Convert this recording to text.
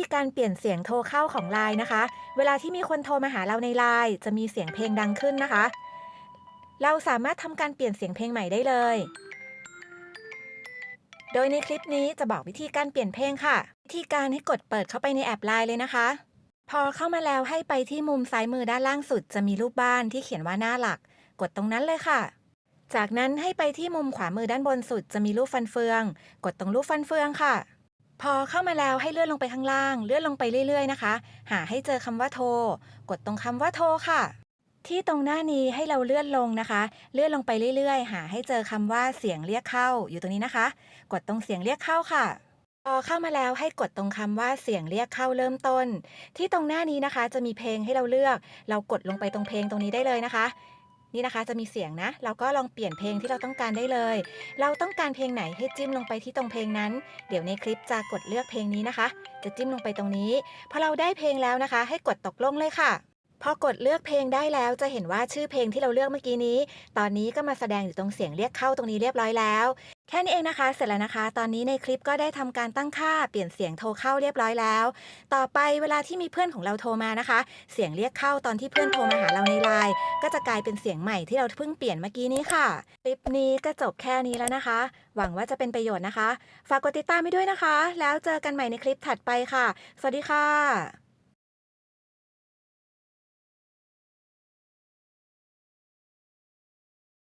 วิธีการเปลี่ยนเสียงโทรเข้าของไลน์นะคะ เวลาที่มีคนโทรมาหาเราในไลน์จะมีเสียงเพลงดังขึ้นนะคะ เราสามารถทำการเปลี่ยนเสียงเพลงใหม่ได้เลย โดยในคลิปนี้จะบอกวิธีการเปลี่ยนเพลงค่ะ วิธีการให้กดเปิดเข้าไปในแอปไลน์เลยนะคะ พอเข้ามาแล้วให้ไปที่มุมซ้ายมือด้านล่างสุด จะมีรูปบ้านที่เขียนว่าหน้าหลัก กดตรงนั้นเลยค่ะจากนั้นให้ไปที่มุมขวามือด้านบนสุดจะมีรูปฟันเฟือง กดตรงรูปฟันเฟืองค่ะ พอเข้ามาแล้วให้เลื่อนลงไปข้างล่าง เลื่อนลงไปเรื่อย ๆ นะคะ หาให้เจอคำว่าโทร กดตรงคำว่าโทรค่ะ ที่ตรงหน้านี้ให้เราเลื่อนลงนะคะ เลื่อนลงไปเรื่อยๆ หาให้เจอคำว่าเสียงเรียกเข้า อยู่ตรงนี้นะคะ กดตรงเสียงเรียกเข้าค่ะ พอเข้ามาแล้วให้กดตรงคำว่าเสียงเรียกเข้าเริ่มต้น ที่ตรงหน้านี้นะคะ จะมีเพลงให้เราเลือก เรากดลงไปตรงเพลงตรงนี้ได้เลยนะคะ นี่นะคะจะมีเสียงนะ เราก็ลองเปลี่ยนเพลงที่เราต้องการได้เลย เราต้องการเพลงไหนให้จิ้มลงไปที่ตรงเพลงนั้น เดี๋ยวในคลิปจะกดเลือกเพลงนี้นะคะ จะจิ้มลงไปตรงนี้ พอเราได้เพลงแล้วนะคะ ให้กดตกลงเลยค่ะ พอกดเลือกเพลงได้แล้วจะเห็นว่าชื่อเพลงที่เราเลือกเมื่อกี้นี้ ตอนนี้ก็มาแสดงอยู่ตรงเสียงเรียกเข้าตรงนี้เรียบร้อยแล้ว แค่นี้เองนะคะ เสร็จแล้วนะคะ ตอนนี้ในคลิปก็ได้ทำการตั้งค่าเปลี่ยนเสียงโทรเข้าเรียบร้อยแล้ว ต่อไปเวลาที่มีเพื่อนของเราโทรมานะคะ เสียงเรียกเข้าตอนที่เพื่อนโทรมาหาเราในไลน์ก็จะกลายเป็นเสียงใหม่ที่เราเพิ่งเปลี่ยนเมื่อกี้นี้ค่ะ คลิปนี้ก็จบแค่นี้แล้วนะคะ หวังว่าจะเป็นประโยชน์นะคะ ฝากกดติดตามไปด้วยนะคะ แล้วเจอกันใหม่ในคลิปถัดไปค่ะ สวัสดีค่ะ